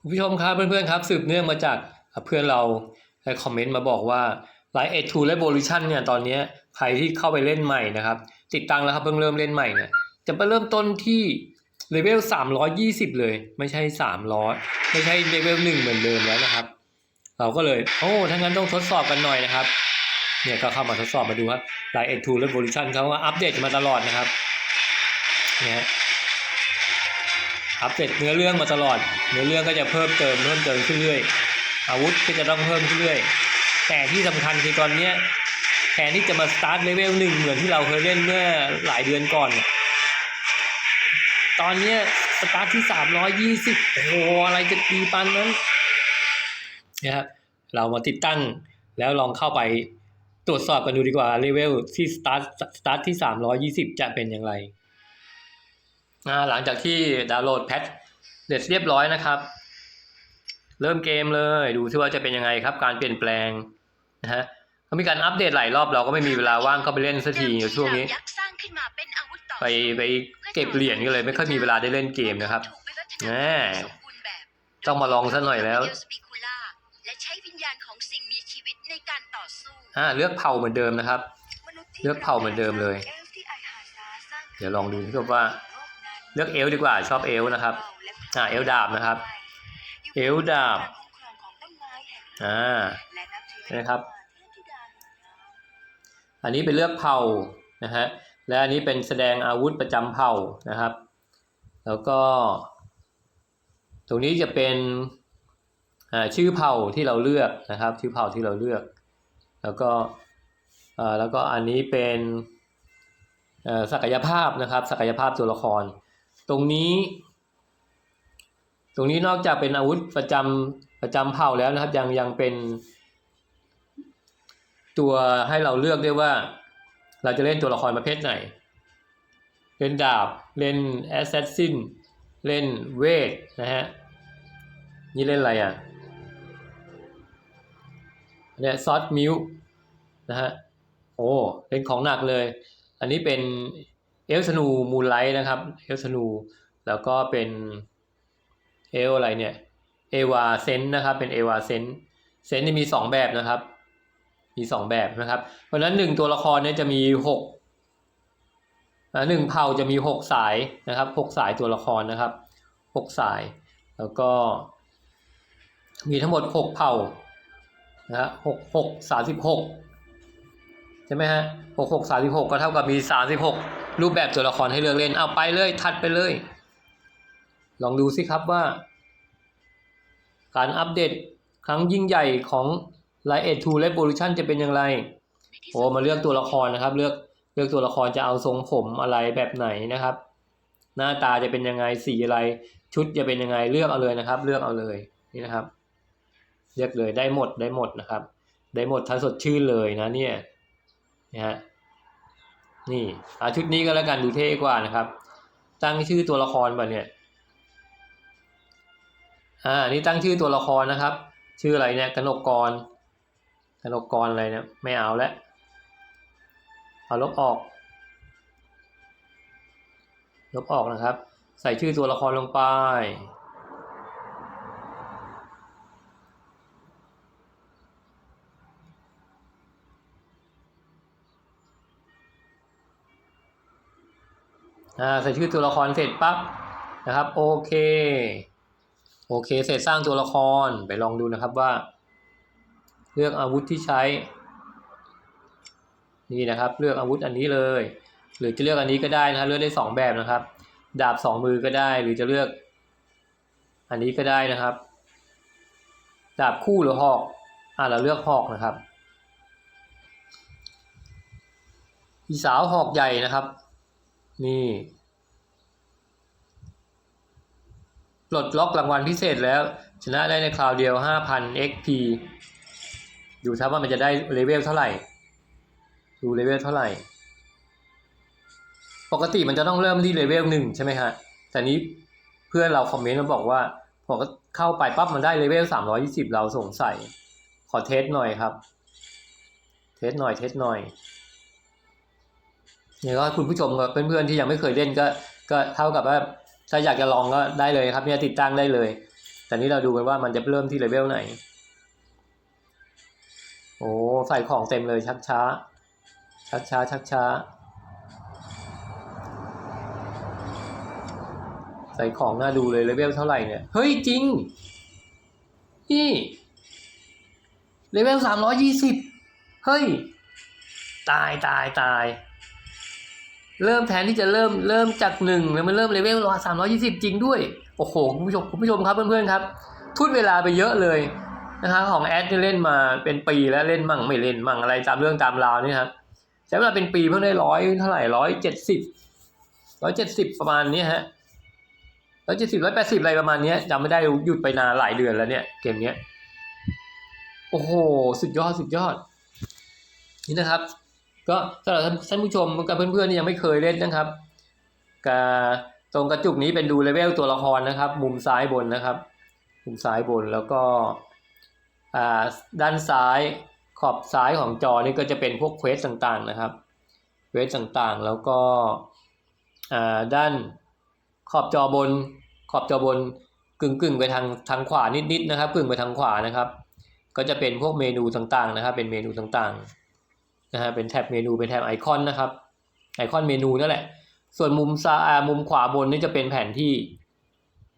คุณผู้ชมครับเพื่อนๆครับสืบเนื่องมาจากเพื่อนเราได้คอมเมนต์มาบอกว่าไลท์เอ็ดทูและโบลิชันเนี่ยตอนนี้ใครที่เข้าไปเล่นใหม่นะครับ ติดตังแล้วครับเพิ่งเริ่มเล่นใหม่เนี่ยจะไปเริ่มต้นที่เลเวล320 เลย ไม่ใช่ 300 ไม่ใช่เลเวลหนึ่งเหมือนเดิมแล้วนะครับ เราก็เลย โอ้ถ้างั้นต้องทดสอบกันหน่อยนะครับ เนี่ยก็เข้ามาทดสอบมาดูครับไลท์เอ็ดทูและโบลิชันเขาว่าอัปเดตมาตลอดนะครับเนี่ย อัปเดตเนื้อเรื่องมาตลอด เนื้อเรื่องก็จะเพิ่มเติมเพิ่มเติมขึ้นเรื่อยอาวุธก็จะต้องเพิ่มขึ้นเรื่อยแต่ที่สำคัญคือตอนเนี้ยแทนที่จะมาสตาร์ทเลเวลหนึ่งเหมือนที่เราเคยเล่นเมื่อหลายเดือนก่อน ตอนเนี้ยสตาร์ทที่สามร้อยยี่สิบโอ้โหอะไรจะดีปันนั้นนะครับเรามาติดตั้งแล้วลองเข้าไปตรวจสอบกันดูดีกว่าเลเวลที่สตาร์ทสตาร์ทที่สามร้อยี่สิบจะเป็นอย่างไร หลังจากที่ดาวน์โหลดแพทเสร็จเรียบร้อยนะครับ เริ่มเกมเลยดูซิว่าจะเป็นยังไงครับ การเปลี่ยนแปลงนะฮะเขามีการอัปเดตหลายรอบเราก็ไม่มีเวลาว่างเข้าไปเล่นสักทีในช่วงนี้ ไปไปเก็บเหรียญก็เลย ไม่ค่อยมีเวลาได้เล่นเกมนะครับแหมต้องมาลองซะหน่อยแล้วเดลสปิคูล่าและใช้วิญญาณของสิ่งมีชีวิตในการต่อสู้อ่าเลือกเผ่าเหมือนเดิมนะครับ เลือกเผ่าเหมือนเดิมเลย เดี๋ยวลองดูนะครับว่า เลือกเอลดีกว่าชอบเอลนะครับอ่าเอลดาบนะครับ เอลดาบอ่านะครับ อันนี้เป็นเลือกเผ่านะฮะและอันนี้เป็นแสดงอาวุธประจำเผ่านะครับ แล้วก็ ตรงนี้จะเป็นอ่าชื่อเผ่าที่เราเลือกนะครับ ชื่อเผ่าที่เราเลือก แล้วก็อ่าแล้วก็อันนี้เป็นศักยภาพนะครับ ศักยภาพตัวละคร ตรงนี้ ตรงนี้นอกจากเป็นอาวุธประจำประจำเผ่าแล้วนะครับ ยังยังเป็น ตัวให้เราเลือกได้ว่า เราจะเล่นตัวละครประเภทไหน เล่นดาบ เล่นแอสซัสซินเล่นเวทนะฮะ นี่เล่นอะไรอะเนี่ยซอสมิวนะฮะ โอ้เล่นของหนักเลย อันนี้เป็น เอลสนูมูลไลท์นะครับเอลสนูแล้วก็เป็นเอลอะไรเนี่ยเอวาเซนนะครับเป็นเอวาเซนเซนนี่มีสองแบบนะครับ มีสองแบบนะครับ เพราะฉะนั้นหนึ่งตัวละครเนี่ยจะมีหกหนึ่งเผ่าจะมีหกสายนะครับหกสายตัวละครนะครับหกสายแล้วก็ มีทั้งหมดหกเผ่านะฮะหกหกสามสิบหก ใช่ไหมฮะหกหกสามสิบหกก็เท่ากับมีสามสิบหกรูปแบบตัวละครให้เลือกเล่น เอาไปเลยถัดไปเลย ลองดูสิครับว่า การอัปเดตครั้งยิ่งใหญ่ของ l i ท์2 Revolution จะเป็นอย่างไรโอ้มาเลือกตัวละครนะครับ เลือกเลือกตัวละครจะเอาทรงผมอะไรแบบไหนนะครับ หน้าตาจะเป็นยังไงสีอะไร ชุดจะเป็นยังไงเลือกเอาเลยนะครับ เลือกเอาเลยนี่นะครับ เลือกเลยได้หมดได้หมดนะครับ ได้หมดทั้งสดชื่นเลยนะเนี่ย นะฮะนี่อาชุดนี้ก็แล้วกันดูเท่กว่านะครับ ตั้งชื่อตัวละครไปเนี่ยอ่านี่ตั้งชื่อตัวละครนะครับ ชื่ออะไรเนี่ยกนกกรกนกกรอะไรเนี่ยไม่เอาแล้วเอาลบออก ลบออกนะครับ ใส่ชื่อตัวละครลงไป ใส่ชื่อตัวละครเสร็จปั๊บนะครับโอเคโอเค เสร็จสร้างตัวละครไปลองดูนะครับว่า เลือกอาวุธที่ใช้ นี่นะครับ เลือกอาวุธอันนี้เลย หรือจะเลือกอันนี้ก็ได้นะครับเลือกได้สองแบบนะครับ ดาบสองมือก็ได้ หรือจะเลือก อันนี้ก็ได้นะครับ ดาบคู่หรือหอกอ่าเราเลือกหอกนะครับอีสาวหอกใหญ่นะครับ นี่ ปลดล็อกรางวัลพิเศษแล้ว ชนะได้ในคราวเดียว 5,000 XP ดูครับว่ามันจะได้เลเวลเท่าไหร่ ดูเลเวลเท่าไหร่ ปกติมันจะต้องเริ่มที่เลเวลหนึ่งใช่ไหมฮะ แต่นี้เพื่อนเราคอมเมนต์มาบอกว่าพอเข้าไปปั๊บมันได้เลเวล320เราสงสัย ขอเทสหน่อยครับ เทสหน่อยเทสหน่อย เนี่ยก็คุณผู้ชมกับเพื่อนๆที่ยังไม่เคยเล่นก็ ก็เท่ากับว่าถ้าอยากจะลองก็ได้เลยครับเนี่ยติดตั้งได้เลย แต่นี้เราดูกันว่ามันจะเริ่มที่เลเวลไหน โอ้ใส่ของเต็มเลยชักช้า ชักช้าชักช้าใส่ของน่าดูเลยเลเวลเท่าไหร่เนี่ย เฮ้ยจริง นี่เลเวลสามร้อยี่สิบเฮ้ย ตายตายตาย เริ่มแทนที่จะเริ่มเริ่มจากหนึ่งแล้วมันเริ่มเลเวลสามร้อยยี่สิบจริงด้วย โอ้โหคุณผู้ชมคุณผู้ชมครับเพื่อนๆครับ ทุนเวลาไปเยอะเลยนะครับของแอดที่เล่นมาเป็นปีแล้วเล่นมั่งไม่เล่นมั่งอะไรตามเรื่องตามราวนี่ครับใช้เวลาเป็นปีเพิ่งได้ร้อยเท่าไหร่ร้อยเจ็ดสิบร้อยเจ็ดสิบประมาณนี้ฮะร้อยเจ็ดสิบร้อยแปดสิบอะไรประมาณนี้จำไม่ได้หยุดไปนานหลายเดือนแล้วเนี่ยเกมเนี้ยโอ้โห สุดยอดสุดยอด นี่นะครับ ก็สำหรับท่านผู้ชมกับเพื่อนๆที่ยังไม่เคยเล่นนะครับกาตรงกระจุกนี้เป็นดูเลเวลตัวละครนะครับ มุมซ้ายบนนะครับ มุมซ้ายบนแล้วก็อ่าด้านซ้ายขอบซ้ายของจอนี่ก็จะเป็นพวกเควสต่างๆนะครับเควสต่างๆ แล้วก็อ่าด้านขอบจอบน ขอบจอบนกึ่งๆ ไปทางทางขวานิดๆนะครับกึ่งไปทางขวานะครับ ก็จะเป็นพวกเมนูต่างๆนะครับ เป็นเมนูต่างๆ นะฮะเป็นแท็บเมนูเป็นแท็บไอคอนนะครับไอคอนเมนูนั่นแหละ ส่วนมุมซ้ายมุมขวาบนนี่จะเป็นแผนที่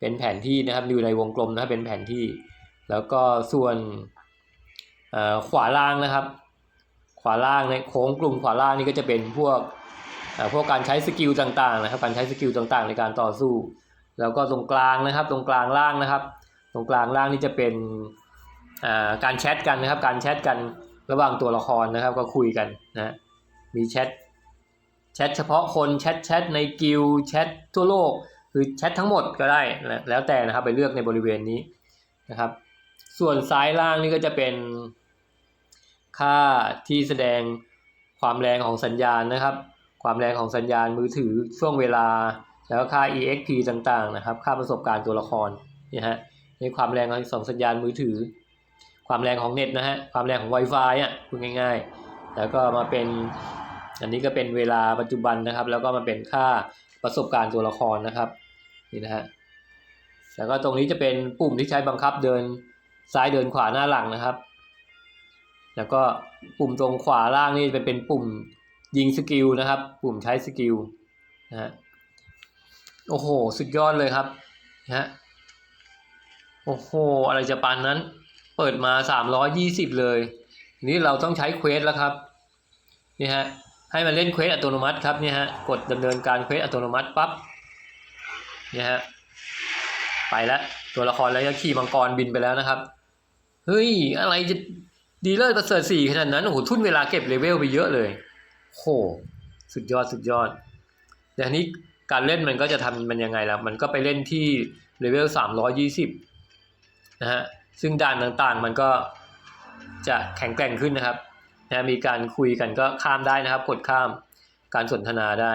เป็นแผนที่นะครับอยู่ในวงกลมนะครับเป็นแผนที่ แล้วก็ส่วนอ่อขวาล่างนะครับ ขวาล่างในโค้งกลุ่มขวาล่างนี่ก็จะเป็นพวกพวกการใช้สกิลต่างๆนะครับ การใช้สกิลต่างๆ ในการต่อสู้ แล้วก็ตรงกลางนะครับ ตรงกลางล่างนะครับ ตรงกลางล่างนี่จะเป็นอ่าการแชทกันนะครับ การแชทกัน ระหว่างตัวละครนะครับก็คุยกันนะมีแชทแชทเฉพาะคนแชทแชทในกิลแชททั่วโลกคือแชททั้งหมดก็ได้แล้วแล้วแต่นะครับไปเลือกในบริเวณนี้นะครับ ส่วนซ้ายล่างนี่ก็จะเป็นค่าที่แสดงความแรงของสัญญาณนะครับ ความแรงของสัญญาณมือถือช่วงเวลา แล้วก็ค่า exp ต่างๆนะครับ ค่าประสบการณ์ตัวละครนี่ฮะในความแรงของสัญญาณมือถือ ความแรงของเน็ตนะฮะความแรงของ Wi-Fi อะพูดง่าย ๆ แล้วก็มาเป็นอันนี้ก็เป็นเวลาปัจจุบันนะครับ แล้วก็มาเป็นค่าประสบการณ์ตัวละครนะครับนี่นะฮะแล้วก็ตรงนี้จะเป็นปุ่มที่ใช้บังคับเดินซ้ายเดินขวาหน้าหลังนะครับ แล้วก็ปุ่มตรงขวาล่างนี่เป็นเป็นปุ่มยิงสกิลนะครับ ปุ่มใช้สกิลนะฮะโอ้โห สุดยอดเลยครับนะฮะโอ้โห อะไรจะปานนั้น เปิดมาสามร้อยยี่สิบเลย นี่เราต้องใช้เควสแล้วครับนี่ฮะให้มันเล่นเควสอัตโนมัติครับนี่ฮะกดดำเนินการเควสอัตโนมัติปั๊บนี่ฮะไปแล้วตัวละครแล้วก็ขี่มังกรบินไปแล้วนะครับเฮ้ยอะไรจะดีเลิศประเสริฐสี่ขนาดนั้นโอ้โหทุ่นเวลาเก็บเลเวลไปเยอะเลยโหสุดยอดสุดยอดแต่ทีนี้การเล่นมันก็จะทำมันยังไงล่ะมันก็ไปเล่นที่เลเวลสามร้อยี่สิบนะฮะ ซึ่งด่านต่างๆ มันก็จะแข็งแกร่งขึ้นนะครับนะมีการคุยกันก็ข้ามได้นะครับ กดข้ามการสนทนาได้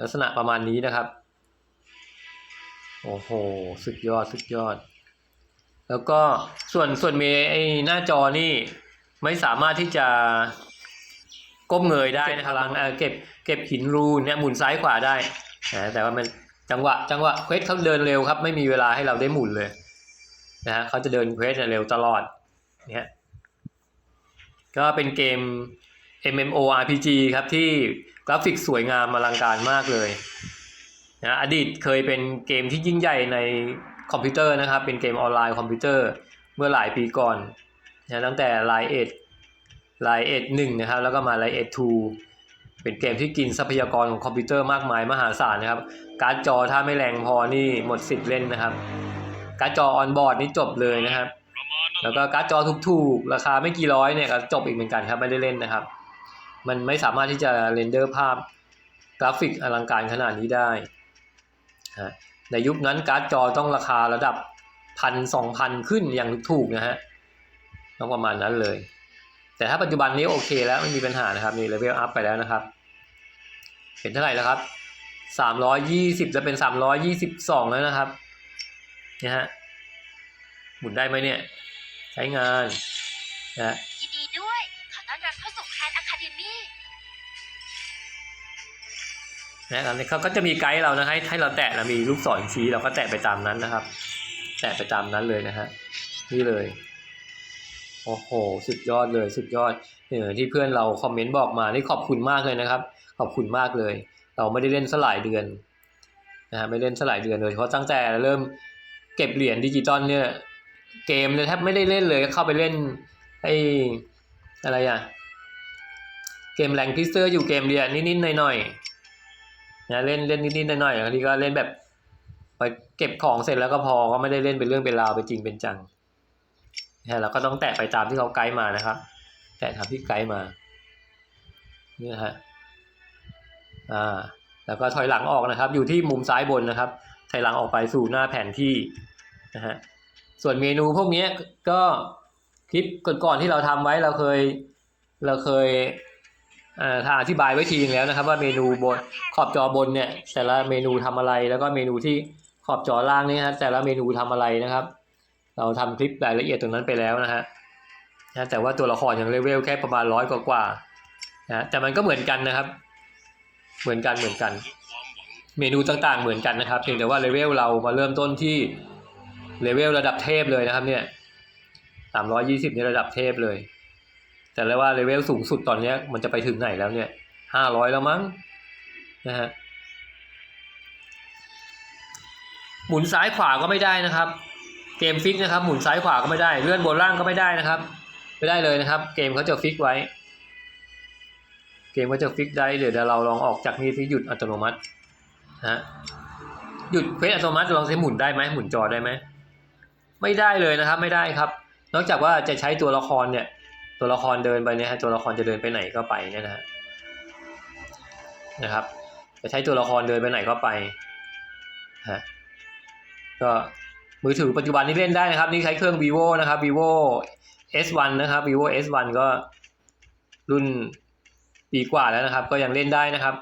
ลักษณะประมาณนี้นะครับ โอ้โห สุดยอดสุดยอด แล้วก็ส่วนส่วนเมไอหน้าจอนี่ไม่สามารถที่จะก้มเงยได้นะครับเอ่อเก็บเก็บหินรูเนี่ยหมุนซ้ายขวาได้นะแต่ว่ามันจังหวะจังหวะเควสเขาเดินเร็วครับ ไม่มีเวลาให้เราได้หมุนเลย นะฮะเขาจะเดินเควสเร็วตลอดเนี่ยก็เป็นเกม MMORPG ครับที่กราฟิกสวยงามอลังการมากเลยนะอดีตเคยเป็นเกมที่ยิ่งใหญ่ในคอมพิวเตอร์นะครับ เป็นเกมออนไลน์คอมพิวเตอร์เมื่อหลายปีก่อนนะตั้งแต่ Line 8 Line 8 1นะครับแล้วก็มา Line 8 2 เป็นเกมที่กินทรัพยากรของคอมพิวเตอร์มากมายมหาศาลนะครับ การ์ดจอถ้าไม่แรงพอนี่หมดสิทธิ์เล่นนะครับ การ์ดจอออนบอร์ดนี่จบเลยนะครับ แล้วก็การ์ดจอถูกๆ ราคาไม่กี่ร้อยเนี่ยก็จบอีกเหมือนกันครับไม่ได้เล่นนะครับ มันไม่สามารถที่จะเรนเดอร์ภาพกราฟิกอลังการขนาดนี้ได้ฮะในยุคนั้นการ์ดจอต้องราคาระดับพันสองพันขึ้นอย่างถูกนะฮะต้องประมาณนั้นเลย แต่ถ้าปัจจุบันนี้โอเคแล้วไม่มีปัญหานะครับนี่เลเวลอัพไปแล้วนะครับ เห็นเท่าไหร่แล้วครับสามร้อยยี่สิบจะเป็นสามร้อยยี่สิบสองแล้วนะครับ นี่ยฮะหมุนได้ไหมเนี่ย ใช้งานนะยินดีด้วยขอต้อนรับเข้าสู่แคนอะคาเดมี่นะครับเขาก็จะมีไกด์เรานะให้ให้เราแตะนะมีลูกศรชี้เราก็แตะไปตามนั้นนะครับ แตะไปตามนั้นเลยนะฮะนี่เลยโอ้โห สุดยอดเลยสุดยอดเออที่เพื่อนเราคอมเมนต์บอกมานี่ขอบคุณมากเลยนะครับ ขอบคุณมากเลย เราไม่ได้เล่นสลายเดือนนะฮะไม่เล่นสลายเดือนเลยเพราะตั้งแต่เริ่ม เก็บเหรียญดิจิตอลเนี่ย เกมเนี่ยแทบไม่ได้เล่นเลยเข้าไปเล่นไอ้อะไรอะ เกมแรงพิสเตอร์อยู่เกมเดียวนิดๆหน่อยๆนะเล่นเล่นนิดๆหน่อยๆบางทีก็เล่นแบบไปเก็บของเสร็จแล้วก็พอก็ไม่ได้เล่นเป็นเรื่องเป็นราวไปนจริงเป็นจังนะเราก็ต้องแตะไปตามที่เขาไกด์มานะครับ แตะตามที่ไกด์มานี่ฮะอ่าแล้วก็ถอยหลังออกนะครับ อยู่ที่มุมซ้ายบนนะครับ ถอยหลังออกไปสู่หน้าแผนที่นะฮะส่วนเมนูพวกนี้ก็คลิปก่อนๆที่เราทำไว้เราเคยเราเคยอ่าถ้าอธิบายไว้ทีนึงแล้วนะครับ ว่าเมนูบนขอบจอบนเนี่ยแต่ละเมนูทำอะไรแล้วก็เมนูที่ขอบจอล่างนี่ฮะแต่ละเมนูทำอะไรนะครับ เราทำคลิปรายละเอียดตรงนั้นไปแล้วนะฮะนะแต่ว่าตัวละครอยังเลเวลแค่ประมาณร้อยกว่าๆนะแต่มันก็เหมือนกันนะครับ เหมือนกันเหมือนกัน เมนูต่างๆเหมือนกันนะครับเพียงแต่ว่าเลเวลเรามาเริ่มต้นที่เลเวลระดับเทพเลยนะครับเนี่ยสามร้อยยี่สิบนี่ระดับเทพเลย แต่แล้วว่าเลเวลสูงสุดตอนเนี้ยมันจะไปถึงไหนแล้วเนี่ยห้าร้อยแล้วมั้งนะฮะหมุนซ้ายขวาก็ไม่ได้นะครับ เกมฟิกนะครับ หมุนซ้ายขวาก็ไม่ได้เลื่อนบนล่างก็ไม่ได้นะครับ ไม่ได้เลยนะครับ เกมเขาจะฟิกไว้ เกมก็จะฟิกได้เดี๋ยวเราลองออกจากนี้ที่หยุดอัตโนมัติ นะฮะหยุดเควสอัตโนมัติลองใช้หมุนได้ไหมหมุนจอได้ไหมไม่ได้เลยนะครับ ไม่ได้ครับ นอกจากว่าจะใช้ตัวละครเนี่ย ตัวละครเดินไปเนี่ยฮะตัวละครจะเดินไปไหนก็ไปเนี่ยนะฮะนะครับ จะใช้ตัวละครเดินไปไหนก็ไปฮะก็มือถือปัจจุบันนี้เล่นได้นะครับ นี่ใช้เครื่อง vivo นะครับ vivo S1 นะครับ vivo S1 ก็รุ่นปีกว่าแล้วนะครับ ก็ยังเล่นได้นะครับ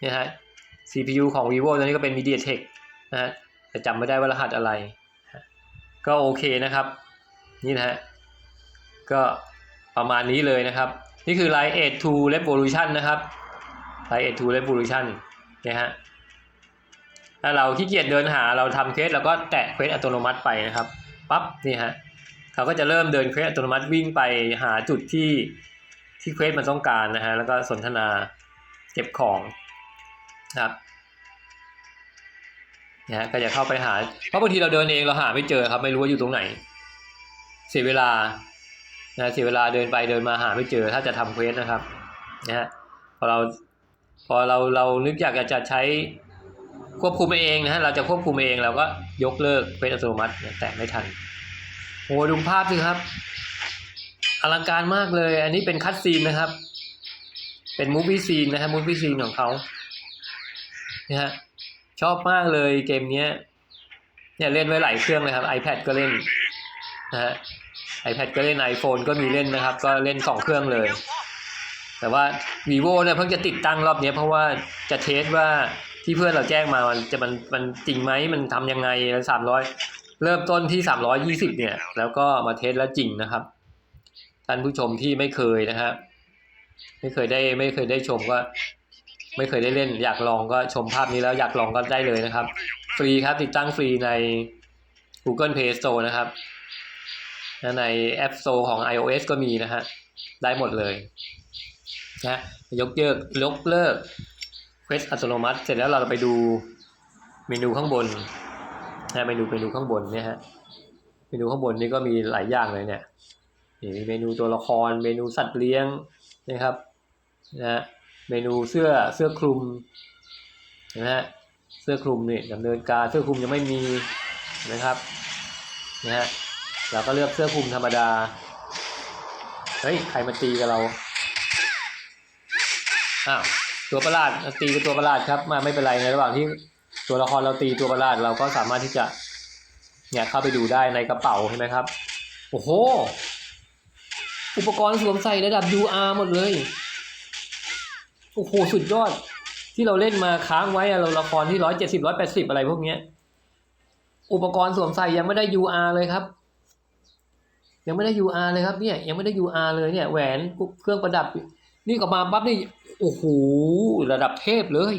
เนี่ยฮะ CPU ของ vivo ตัวนี้ก็เป็น MediaTek นะฮะแต่จำไม่ได้ว่ารหัสอะไร ก็โอเคนะครับ นี่นะฮะ ก็ประมาณนี้เลยนะครับ นี่คือ Line 8 to Revolution นะครับ Line 8 to Revolution นะฮะ ถ้าเราขี้เกียจเดินหาเราทำเควสเราก็แตะเควสอัตโนมัติไปนะครับ ปั๊บ นี่ฮะเขาก็จะเริ่มเดินเควสอัตโนมัติวิ่งไปหาจุดที่ที่เควสมันต้องการนะฮะ แล้วก็สนทนาเก็บของ นะครับนะฮะก็จะเข้าไปหา เพราะบางทีเราเดินเองเราหาไม่เจอครับ ไม่รู้ว่าอยู่ตรงไหน เสียเวลานะเสียเวลาเดินไปเดินมาหาไม่เจอ ถ้าจะทำเควสนะครับนะฮะพอเราพอเราเรานึกอยากจะใช้ควบคุมเองนะฮะเราจะควบคุมเองเราก็ยกเลิกเควสอัตโนมัติแต่ไม่ทันโอ้ดูภาพสิครับอลังการมากเลย อันนี้เป็นคัตซีนนะครับ เป็นมูฟวี่ซีนนะฮะมูฟวี่ซีนของเขา นะฮะชอบมากเลยเกมนี้เนี่ยเล่นไว้หลายเครื่องเลยครับ iPad ก็เล่นนะฮะ iPad ก็เล่น iPhone ก็มีเล่นนะครับ ก็เล่นสองเครื่องเลย แต่ว่า vivo เนี่ยเพิ่งจะติดตั้งรอบนี้เพราะว่าจะเทสว่าที่เพื่อนเราแจ้งมามันจะมันมันจริงไหมมันทำยังไงสามร้อยเริ่มต้นที่สามร้อยยี่สิบเนี่ย แล้วก็มาเทสแล้วจริงนะครับ ท่านผู้ชมที่ไม่เคยนะครับไม่เคยได้ไม่เคยได้ชมก็ ไม่เคยได้เล่น อยากลองก็ชมภาพนี้แล้วอยากลองก็ได้เลยนะครับ ฟรีครับติดตั้งฟรีใน Google Play Store นะครับ ใน App Store ของ iOS ก็มีนะฮะ ได้หมดเลยนะยกเลิกยกเลิก Quest อัตโนมัติ เสร็จแล้วเราไปดูเมนูข้างบนนะเมนูเมนูข้างบนเนี่ยฮะเมนูข้างบนนี่ก็มีหลายอย่างเลยเนี่ยมีเมนูตัวละคร เมนูสัตว์เลี้ยงนะครับนะฮะ เมนูเสื้อเสื้อคลุมนะฮะเสื้อคลุมนี่ดำเนินการเสื้อคลุมยังไม่มีนะครับนะฮะเราก็เลือกเสื้อคลุมธรรมดาเฮ้ยใครมาตีกับเราอ้าวตัวประหลาดตีกับตัวประหลาดครับมาไม่เป็นไรในระหว่างที่ตัวละครเราตีตัวประหลาดเราก็สามารถที่จะเนี่ยเข้าไปดูได้ในกระเป๋าใช่ไหมครับ โอ้โห อุปกรณ์สวมใส่ระดับ UR หมดเลย โอ้โหสุดยอด ที่เราเล่นมาค้างไว้อะเราละครที่ร้อยเจ็ดสิบร้อยแปดสิบอะไรพวกเนี้ย อุปกรณ์สวมใส่ยังไม่ได้ UR เลยครับ ยังไม่ได้ UR เลยครับเนี่ย ยังไม่ได้ UR เลยเนี่ยแหวนเครื่องประดับ นี่ก็มาปั๊บนี่โอ้โหระดับเทพเลย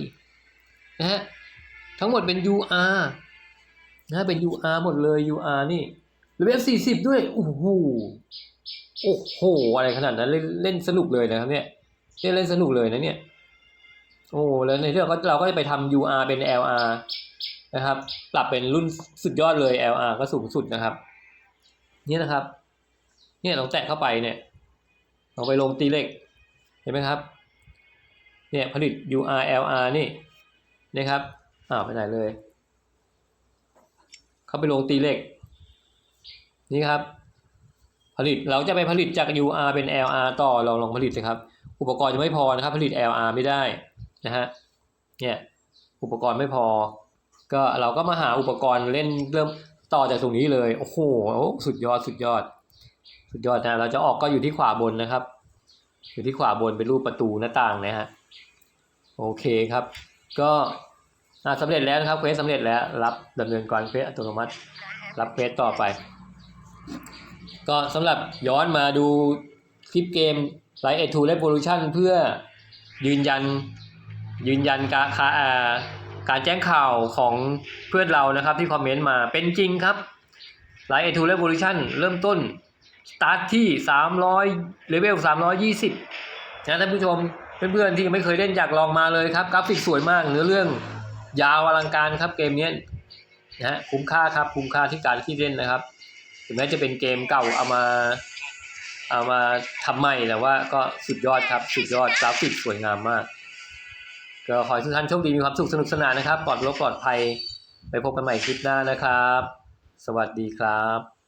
นะฮะทั้งหมดเป็น UR นะเป็น UR หมดเลย UR นี่เลเวลสี่สิบด้วยโอ้โหโอ้โหอะไรขนาดนั้นเล่นสนุกเลยนะครับเนี่ย เล่นเล่นสนุกเลยนะเนี่ย โอ้แล้วในเรื่องก็เราก็จะไปทำ UR เป็น LR นะครับ ปรับเป็นรุ่นสุดยอดเลย LR ก็สูงสุดนะครับ นี่นะครับ เนี่ยลองแตะเข้าไปเนี่ยลองไปลงตีเล็กเห็นไหมครับ เนี่ยผลิต UR LR นี่นะครับอ้าวไปไหนเลย เข้าไปลงตีเล็กนี่ครับ ผลิตเราจะไปผลิตจาก UR เป็น LR ต่อลองลองผลิตสิครับ อุปกรณ์จะไม่พอนะครับผลิต LR ไม่ได้นะฮะเนี่ยอุปกรณ์ไม่พอ ก็เราก็มาหาอุปกรณ์เล่นเริ่มต่อจากตรงนี้เลยโอ้โหสุดยอดสุดยอด สุดยอดนะเราจะออกก็อยู่ที่ขวาบนนะครับ อยู่ที่ขวาบนเป็นรูปประตูหน้าต่างนะฮะโอเคครับ ก็อ่าสำเร็จแล้วนะครับเควสสำเร็จแล้วรับดำเนินการเควสอัตโนมัติ รับเควสต่อไป ก็สำหรับย้อนมาดูคลิปเกม Light A2 Revolution เพื่อยืนยันยืนยันการการแจ้งข่าวของเพื่อนเรานะครับที่คอมเมนต์มาเป็นจริงครับ Light A2 Revolution เริ่มต้นสตาร์ทที่ 300เลเวล320นะท่านผู้ชมเพื่อนๆที่ไม่เคยเล่นอยากลองมาเลยครับกราฟิกสวยมากเนื้อเรื่องยาวอลังการครับเกมนี้นะฮะคุ้มค่าครับคุ้มค่าที่การที่เล่นนะครับถึงแม้จะเป็นเกมเก่าเอามา เอามาทำใหม่แต่ว่าก็สุดยอดครับสุดยอดกราฟิกสวยงามมาก ก็ขอให้ทุกท่านโชคดีมีความสุขสนุกสนานนะครับ ปลอดโรคปลอดภัยไปพบกันใหม่คลิปหน้านะครับ สวัสดีครับ